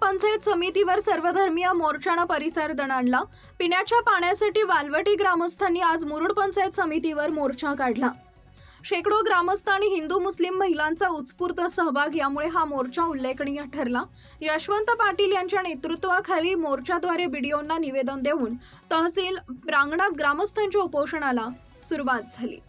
पंचायत समितीवर सर्वधर्मीय मोर्चानं परिसर दणाणला. पिण्याच्या पाण्यासाठी वालवटी ग्रामस्थांनी आज मुरुड पंचायत समितीवर मोर्चा काढला. शेकडो ग्रामस्थ आणि हिंदू मुस्लिम महिलांचा उत्स्फूर्त सहभाग यामुळे हा मोर्चा उल्लेखनीय ठरला. यशवंत पाटील यांच्या नेतृत्वाखाली मोर्चाद्वारे बीडीओंना निवेदन देऊन तहसील प्रांगणात ग्रामस्थांच्या उपोषणाला सुरुवात झाली.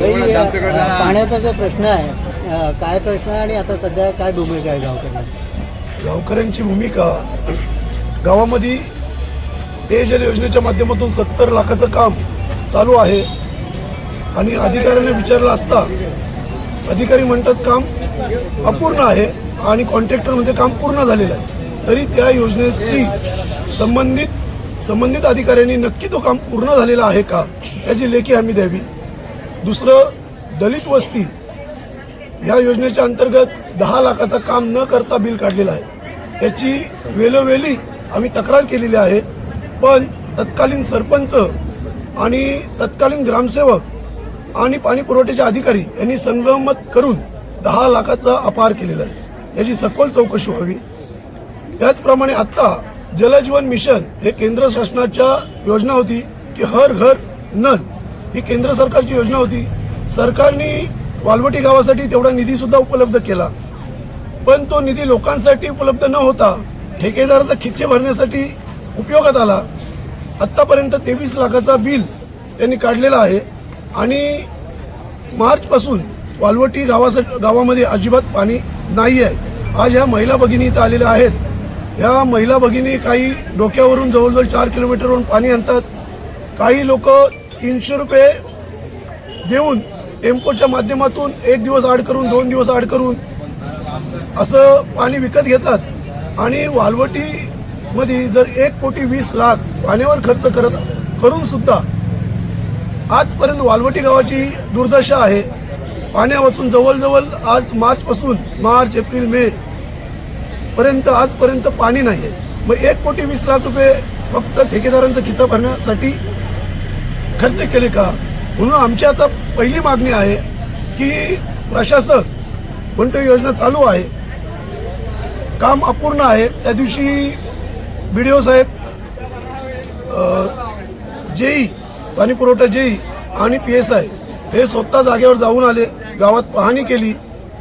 पाण्याचा जो प्रश्न आहे काय प्रश्न आहे आणि आता सध्या काय भूमिका आहे गावकऱ्यांची? गावकऱ्यांची भूमिका गावामध्ये पेयजल योजनेच्या माध्यमातून सत्तर लाखाचं काम चालू आहे. आणि अधिकाऱ्यांना विचारलं असता अधिकारी म्हणतात काम अपूर्ण आहे आणि कॉन्ट्रॅक्टरमध्ये काम पूर्ण झालेलं आहे. तरी त्या योजनेची संबंधित संबंधित अधिकाऱ्यांनी नक्की तो काम पूर्ण झालेला आहे का याची लेखी हमी द्यावी. दुसरं दलित वस्ती या योजनेच्या अंतर्गत दहा लाखाचं काम न करता बिल काढलेलं आहे. त्याची वेलोवेली आम्ही तक्रार केलेली आहे. पण तत्कालीन सरपंच आणि तत्कालीन ग्रामसेवक आणि पाणी पुरवठ्याचे अधिकारी यांनी संगमत करून दहा लाखाचा अपार केलेला आहे. त्याची सखोल चौकशी व्हावी. त्याचप्रमाणे आत्ता जलजीवन मिशन हे केंद्र शासनाच्या योजना होती की हर घर नल ही केंद्र सरकारची योजना होती. सरकारने वालवटी गावासाठी तेवढा निधी सुद्धा उपलब्ध केला. पण तो निधी लोकांसाठी उपलब्ध न होता ठेकेदाराचा खिच्चे भरण्यासाठी उपयोगात आला. आत्तापर्यंत तेवीस लाखाचा बिल त्यांनी काढलेला आहे आणि मार्चपासून वालवटी गावासाठी गावामध्ये अजिबात पाणी नाही आहे आज ह्या महिला भगिनी इथं आलेल्या आहेत. ह्या महिला भगिनी काही डोक्यावरून जवळजवळ चार किलोमीटरवरून पाणी आणतात. काही लोक तीनशे रुपये देऊन टेम्पोच्या माध्यमातून एक दिवस आड करून दोन दिवस आड करून असं पाणी विकत घेतात. आणि वालवटीमध्ये जर एक कोटी वीस लाख पाण्यावर खर्च करत करून सुद्धा आजपर्यंत वालवटी गावाची दुर्दशा आहे. पाण्यापासून जवळजवळ आज मार्चपासून मार्च एप्रिल मे पर्यंत आजपर्यंत पाणी नाही आहे मग एक कोटी वीस लाख रुपये फक्त ठेकेदारांचा खिचा भरण्यासाठी खर्च केले का? म्हणून आमच्या आता पहिली मागणी आहे की प्रशासक म्हणतो योजना चालू आहे. काम अपूर्ण आहे. त्या दिवशी बी डी ओ साहेब जेई पाणी पुरवठा जेई आणि पी एस आय हे स्वतः जागेवर जाऊन आले गावात पाहणी केली.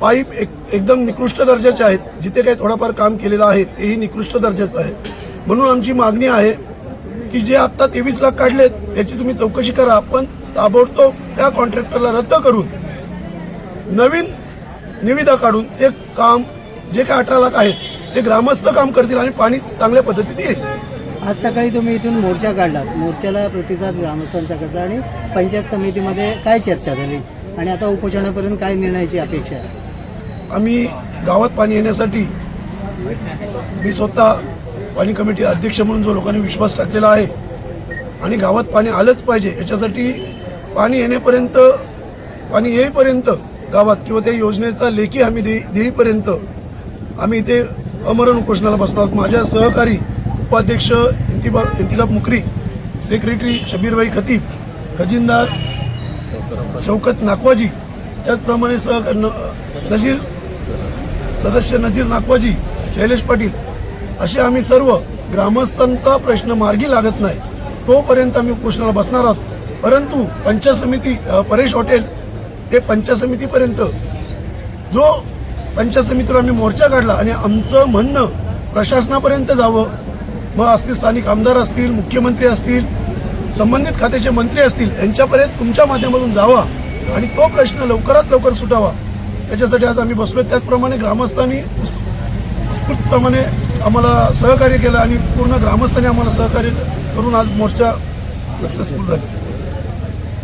पाईप एक एकदम निकृष्ट दर्जाचे आहेत. जिथे काही थोडाफार काम केलेलं आहे तेही निकृष्ट दर्जाचं आहे. म्हणून आमची मागणी आहे की जे आत्ता तेवीस लाख काढलेत त्याची तुम्ही चौकशी करा. पण ताबडतोब त्या कॉन्ट्रॅक्टरला रद्द करून नवीन निविदा काढून ते काम जे काय अठरा लाख आहेत ते ग्रामस्थ काम करतील आणि पाणी चांगल्या पद्धतीने येईल. आज सकाळी तुम्ही इथून मोर्चा काढलात. मोर्चाला प्रतिसाद ग्रामस्थांचा कसा आणि पंचायत समितीमध्ये काय चर्चा झाली? आणि आता उपोषणापर्यंत काय निर्णयाची अपेक्षा आहे? आम्ही गावात पाणी येण्यासाठी मी स्वतः पाणी कमिटी अध्यक्ष म्हणून जो लोकांनी विश्वास टाकलेला आहे आणि गावात पाणी आलंच पाहिजे याच्यासाठी पाणी येण्यापर्यंत पाणी येईपर्यंत गावात किंवा त्या योजनेचा लेखी आम्ही दे देईपर्यंत आम्ही इथे अमरण उपोषणाला बसणार आहोत. माझ्या सहकारी उपाध्यक्ष इंतिबा इंतिलाब मुकरी सेक्रेटरी शबीरबाई खतीब खजिनदार शौकत नाकवाजी त्याचप्रमाणे सहकार नजीर सदस्य नजीर नाकवाजी शैलेश पाटील असे आम्ही सर्व ग्रामस्थांचा प्रश्न मार्गी लागत नाही तोपर्यंत आम्ही उपोषणाला बसणार आहोत परंतु पंचायत समिती परेश हॉटेल ते पंचायत समितीपर्यंत जो पंचायत समितीवर आम्ही मोर्चा काढला आणि आमचं म्हणणं प्रशासनापर्यंत जावं मग असतील स्थानिक आमदार असतील मुख्यमंत्री असतील संबंधित खात्याचे मंत्री असतील यांच्यापर्यंत तुमच्या माध्यमातून जावा आणि तो प्रश्न लवकरात लवकर सुटावा त्याच्यासाठी आज आम्ही बसलोय त्याचप्रमाणे ग्रामस्थांनी प्रमाणे आम्हाला सहकार्य केलं आणि पूर्ण ग्रामस्थांनी आम्हाला सहकार्य करून आज मोर्चा सक्सेसफुल झाली